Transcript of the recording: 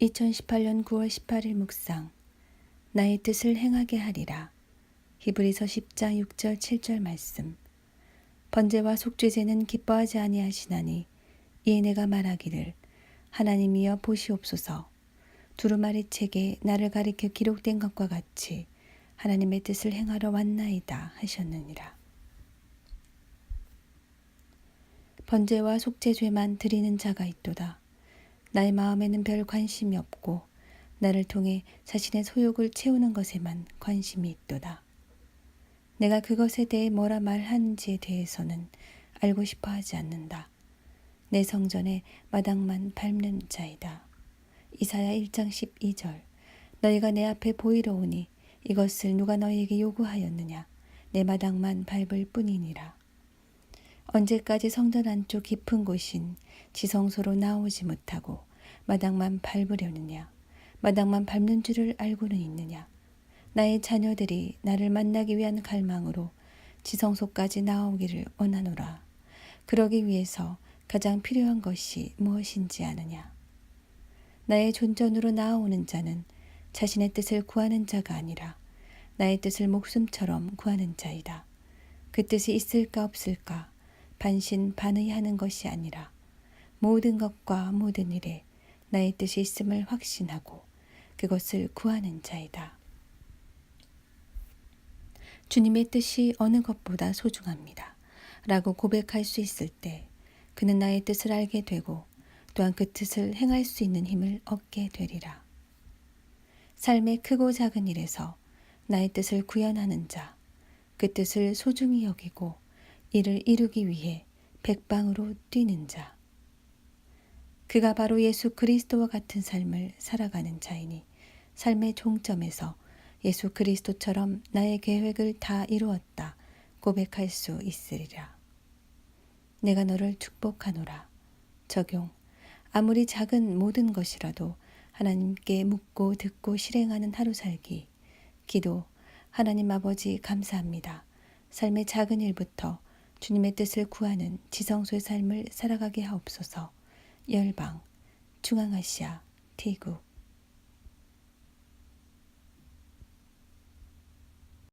2018년 9월 18일 묵상. 나의 뜻을 행하게 하리라. 히브리서 10장 6절 7절 말씀. 번제와 속죄제는 기뻐하지 아니하시나니 이에 내가 말하기를 하나님이여 보시옵소서. 두루마리 책에 나를 가리켜 기록된 것과 같이 하나님의 뜻을 행하러 왔나이다 하셨느니라. 번제와 속죄죄만 드리는 자가 있도다 나의 마음에는 별 관심이 없고 나를 통해 자신의 소욕을 채우는 것에만 관심이 있도다. 내가 그것에 대해 뭐라 말하는지에 대해서는 알고 싶어 하지 않는다. 내 성전에 마당만 밟는 자이다. 이사야 1장 12절 너희가 내 앞에 보이러 오니 이것을 누가 너희에게 요구하였느냐 내 마당만 밟을 뿐이니라. 언제까지 성전 안쪽 깊은 곳인 지성소로 나오지 못하고 마당만 밟으려느냐? 마당만 밟는 줄을 알고는 있느냐? 나의 자녀들이 나를 만나기 위한 갈망으로 지성소까지 나오기를 원하노라. 그러기 위해서 가장 필요한 것이 무엇인지 아느냐? 나의 존전으로 나아오는 자는 자신의 뜻을 구하는 자가 아니라 나의 뜻을 목숨처럼 구하는 자이다. 그 뜻이 있을까 없을까 반신반의하는 것이 아니라 모든 것과 모든 일에 나의 뜻이 있음을 확신하고 그것을 구하는 자이다. 주님의 뜻이 어느 것보다 소중합니다. 라고 고백할 수 있을 때 그는 나의 뜻을 알게 되고 또한 그 뜻을 행할 수 있는 힘을 얻게 되리라. 삶의 크고 작은 일에서 나의 뜻을 구현하는 자, 그 뜻을 소중히 여기고 이를 이루기 위해 백방으로 뛰는 자. 그가 바로 예수 그리스도와 같은 삶을 살아가는 자이니 삶의 종점에서 예수 그리스도처럼 나의 계획을 다 이루었다 고백할 수 있으리라. 내가 너를 축복하노라. 적용. 아무리 작은 모든 것이라도 하나님께 묻고 듣고 실행하는 하루 살기. 기도. 하나님 아버지 감사합니다. 삶의 작은 일부터 주님의 뜻을 구하는 지성소의 삶을 살아가게 하옵소서. 열방, 중앙아시아, 태국,